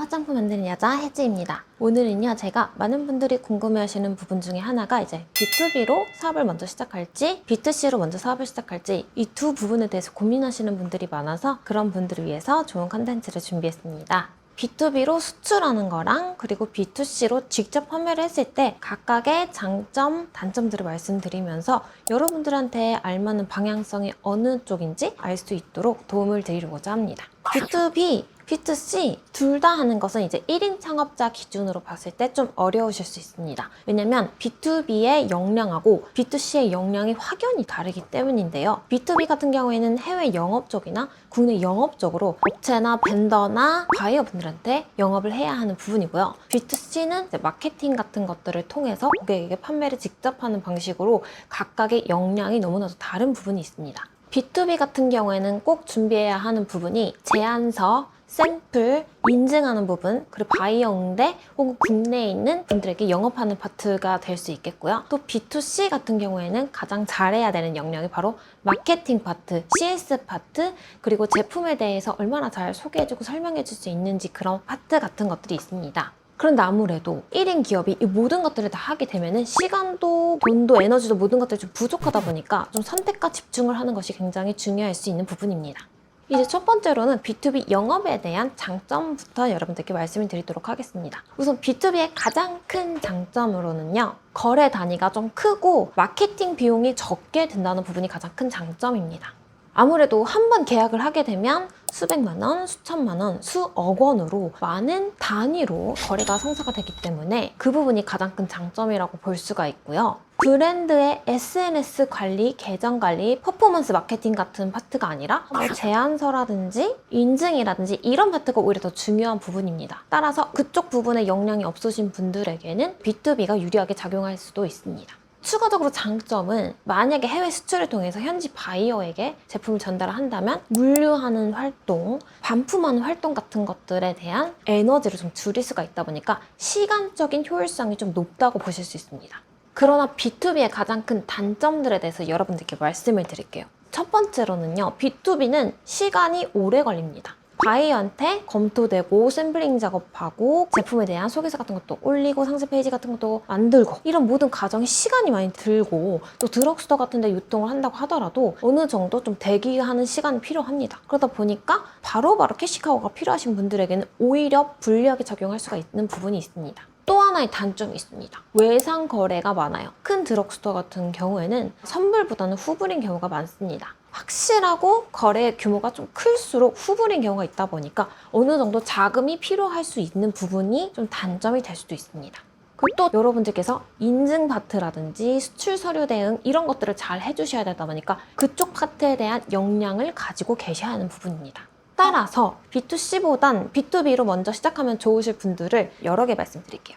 화장품 만드는 여자 혜지입니다. 오늘은요, 제가 많은 분들이 궁금해하시는 부분 중에 하나가 이제 B2B로 사업을 먼저 시작할지, B2C로 먼저 사업을 시작할지 이 두 부분에 대해서 고민하시는 분들이 많아서 그런 분들을 위해서 좋은 컨텐츠를 준비했습니다. B2B로 수출하는 거랑 그리고 B2C로 직접 판매를 했을 때 각각의 장점, 단점들을 말씀드리면서 여러분들한테 알맞는 방향성이 어느 쪽인지 알 수 있도록 도움을 드리려고자 합니다. B2B, B2C 둘 다 하는 것은 이제 1인 창업자 기준으로 봤을 때 좀 어려우실 수 있습니다. 왜냐면 B2B의 역량하고 B2C의 역량이 확연히 다르기 때문인데요. B2B 같은 경우에는 해외 영업 쪽이나 국내 영업 쪽으로 업체나 벤더나 바이어분들한테 영업을 해야 하는 부분이고요. B2C는 마케팅 같은 것들을 통해서 고객에게 판매를 직접 하는 방식으로 각각의 역량이 너무나도 다른 부분이 있습니다. B2B 같은 경우에는 꼭 준비해야 하는 부분이 제안서, 샘플, 인증하는 부분, 그리고 바이어 응대 혹은 국내에 있는 분들에게 영업하는 파트가 될 수 있겠고요. 또 B2C 같은 경우에는 가장 잘해야 되는 영역이 바로 마케팅 파트, CS 파트, 그리고 제품에 대해서 얼마나 잘 소개해주고 설명해줄 수 있는지 그런 파트 같은 것들이 있습니다. 그런데 아무래도 1인 기업이 이 모든 것들을 다 하게 되면은 시간도 돈도 에너지도 모든 것들이 좀 부족하다 보니까 좀 선택과 집중을 하는 것이 굉장히 중요할 수 있는 부분입니다. 이제 첫 번째로는 B2B 영업에 대한 장점부터 여러분들께 말씀을 드리도록 하겠습니다. 우선 B2B의 가장 큰 장점으로는요. 거래 단위가 좀 크고 마케팅 비용이 적게 든다는 부분이 가장 큰 장점입니다. 아무래도 한 번 계약을 하게 되면 수백만 원, 수천만 원, 수억 원으로 많은 단위로 거래가 성사가 되기 때문에 그 부분이 가장 큰 장점이라고 볼 수가 있고요. 브랜드의 SNS 관리, 계정 관리, 퍼포먼스 마케팅 같은 파트가 아니라 뭐 제안서라든지 인증이라든지 이런 파트가 오히려 더 중요한 부분입니다. 따라서 그쪽 부분에 역량이 없으신 분들에게는 B2B가 유리하게 작용할 수도 있습니다. 추가적으로 장점은 만약에 해외 수출을 통해서 현지 바이어에게 제품을 전달을 한다면 물류하는 활동, 반품하는 활동 같은 것들에 대한 에너지를 좀 줄일 수가 있다 보니까 시간적인 효율성이 좀 높다고 보실 수 있습니다. 그러나 B2B의 가장 큰 단점들에 대해서 여러분들께 말씀을 드릴게요. 첫 번째로는요, B2B는 시간이 오래 걸립니다. 바이어한테 검토되고 샘플링 작업하고 제품에 대한 소개서 같은 것도 올리고 상세 페이지 같은 것도 만들고 이런 모든 과정이 시간이 많이 들고 또 드럭스토어 같은 데 유통을 한다고 하더라도 어느 정도 좀 대기하는 시간이 필요합니다. 그러다 보니까 바로바로 캐시카우가 필요하신 분들에게는 오히려 불리하게 작용할 수가 있는 부분이 있습니다. 또 하나의 단점이 있습니다. 외상 거래가 많아요. 큰 드럭스토어 같은 경우에는 선불보다는 후불인 경우가 많습니다. 확실하고 거래 규모가 좀 클수록 후불인 경우가 있다 보니까 어느 정도 자금이 필요할 수 있는 부분이 좀 단점이 될 수도 있습니다. 그리고 또 여러분들께서 인증 파트라든지 수출 서류 대응 이런 것들을 잘 해주셔야 되다 보니까 그쪽 파트에 대한 역량을 가지고 계셔야 하는 부분입니다. 따라서 B2C보단 B2B로 먼저 시작하면 좋으실 분들을 여러 개 말씀드릴게요.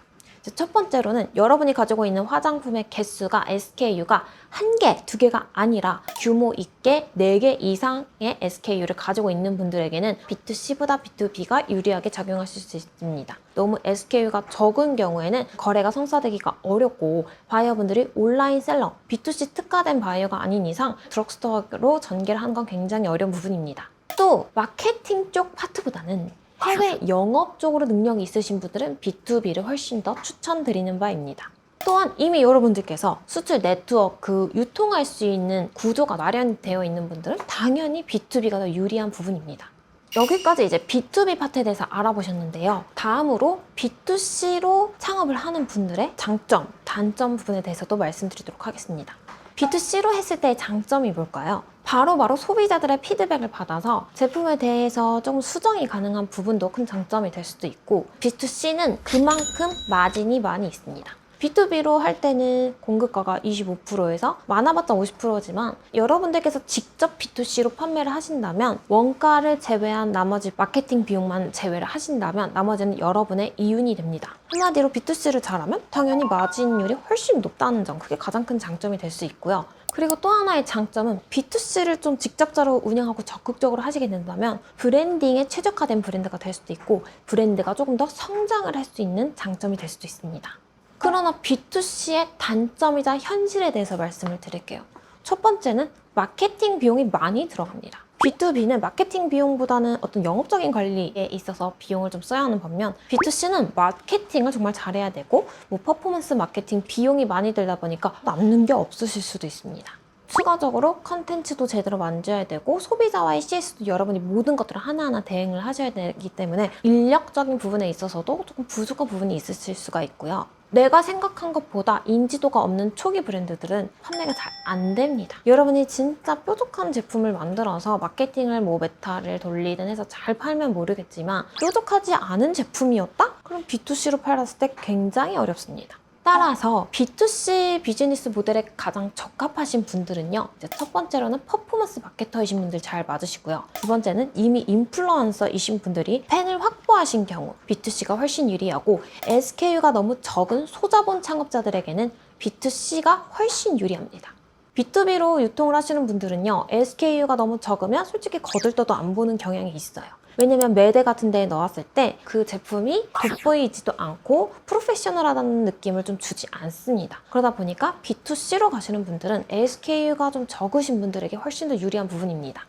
첫 번째로는 여러분이 가지고 있는 화장품의 개수가 SKU가 한 개, 두 개가 아니라 규모 있게 네 개 이상의 SKU를 가지고 있는 분들에게는 B2C보다 B2B가 유리하게 작용하실 수 있습니다. 너무 SKU가 적은 경우에는 거래가 성사되기가 어렵고 바이어분들이 온라인 셀러, B2C 특화된 바이어가 아닌 이상 드럭스토어로 전개를 하는 건 굉장히 어려운 부분입니다. 또 마케팅 쪽 파트보다는 해외 영업 쪽으로 능력이 있으신 분들은 B2B를 훨씬 더 추천드리는 바입니다. 또한 이미 여러분들께서 수출 네트워크 유통할 수 있는 구조가 마련되어 있는 분들은 당연히 B2B가 더 유리한 부분입니다. 여기까지 이제 B2B 파트에 대해서 알아보셨는데요. 다음으로 B2C로 창업을 하는 분들의 장점, 단점 부분에 대해서도 말씀드리도록 하겠습니다. B2C로 했을 때의 장점이 뭘까요? 바로바로 바로 소비자들의 피드백을 받아서 제품에 대해서 좀 수정이 가능한 부분도 큰 장점이 될 수도 있고 B2C는 그만큼 마진이 많이 있습니다. B2B로 할 때는 공급가가 25%에서 많아봤자 50%지만 여러분들께서 직접 B2C로 판매를 하신다면 원가를 제외한 나머지 마케팅 비용만 제외를 하신다면 나머지는 여러분의 이윤이 됩니다. 한마디로 B2C를 잘하면 당연히 마진율이 훨씬 높다는 점 그게 가장 큰 장점이 될 수 있고요. 그리고 또 하나의 장점은 B2C를 좀 직접적으로 운영하고 적극적으로 하시게 된다면 브랜딩에 최적화된 브랜드가 될 수도 있고 브랜드가 조금 더 성장을 할 수 있는 장점이 될 수도 있습니다. 그러나 B2C의 단점이자 현실에 대해서 말씀을 드릴게요. 첫 번째는 마케팅 비용이 많이 들어갑니다. B2B는 마케팅 비용보다는 어떤 영업적인 관리에 있어서 비용을 좀 써야 하는 반면 B2C는 마케팅을 정말 잘해야 되고 뭐 퍼포먼스 마케팅 비용이 많이 들다 보니까 남는 게 없으실 수도 있습니다. 추가적으로 컨텐츠도 제대로 만져야 되고 소비자와의 CS도 여러분이 모든 것들을 하나하나 대응을 하셔야 되기 때문에 인력적인 부분에 있어서도 조금 부족한 부분이 있으실 수가 있고요. 내가 생각한 것보다 인지도가 없는 초기 브랜드들은 판매가 잘 안 됩니다. 여러분이 진짜 뾰족한 제품을 만들어서 마케팅을 뭐 메타를 돌리든 해서 잘 팔면 모르겠지만 뾰족하지 않은 제품이었다? 그럼 B2C로 팔았을 때 굉장히 어렵습니다. 따라서 B2C 비즈니스 모델에 가장 적합하신 분들은요. 첫 번째로는 퍼포먼스 마케터이신 분들 잘 맞으시고요. 두 번째는 이미 인플루언서이신 분들이 팬을 확보하신 경우 B2C가 훨씬 유리하고 SKU가 너무 적은 소자본 창업자들에게는 B2C가 훨씬 유리합니다. B2B로 유통을 하시는 분들은요, SKU가 너무 적으면 솔직히 거들떠도 안 보는 경향이 있어요. 왜냐면 매대 같은 데에 넣었을 때 그 제품이 돋보이지도 않고 프로페셔널하다는 느낌을 좀 주지 않습니다. 그러다 보니까 B2C로 가시는 분들은 SKU가 좀 적으신 분들에게 훨씬 더 유리한 부분입니다.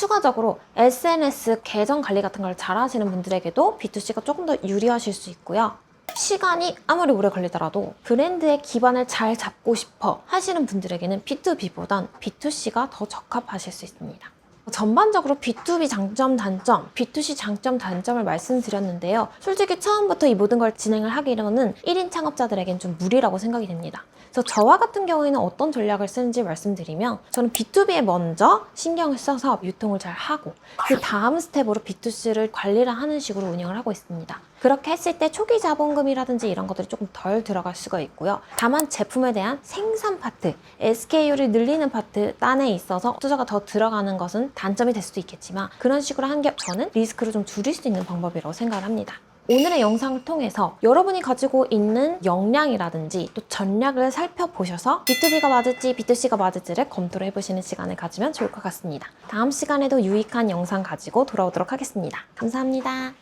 추가적으로 SNS 계정 관리 같은 걸 잘 하시는 분들에게도 B2C가 조금 더 유리하실 수 있고요. 시간이 아무리 오래 걸리더라도 브랜드의 기반을 잘 잡고 싶어 하시는 분들에게는 B2B보단 B2C가 더 적합하실 수 있습니다. 전반적으로 B2B 장점, 단점, B2C 장점, 단점을 말씀드렸는데요. 솔직히 처음부터 이 모든 걸 진행을 하기로는 1인 창업자들에겐 좀 무리라고 생각이 됩니다. 그래서 저와 같은 경우에는 어떤 전략을 쓰는지 말씀드리면 저는 B2B에 먼저 신경을 써서 유통을 잘 하고 그 다음 스텝으로 B2C를 관리를 하는 식으로 운영을 하고 있습니다. 그렇게 했을 때 초기 자본금이라든지 이런 것들이 조금 덜 들어갈 수가 있고요. 다만 제품에 대한 생산 파트, SKU를 늘리는 파트 딴에 있어서 투자가 더 들어가는 것은 단점이 될 수도 있겠지만 그런 식으로 한 게 저는 리스크를 좀 줄일 수 있는 방법이라고 생각을 합니다. 오늘의 영상을 통해서 여러분이 가지고 있는 역량이라든지 또 전략을 살펴보셔서 B2B가 맞을지 B2C가 맞을지를 검토를 해보시는 시간을 가지면 좋을 것 같습니다. 다음 시간에도 유익한 영상 가지고 돌아오도록 하겠습니다. 감사합니다.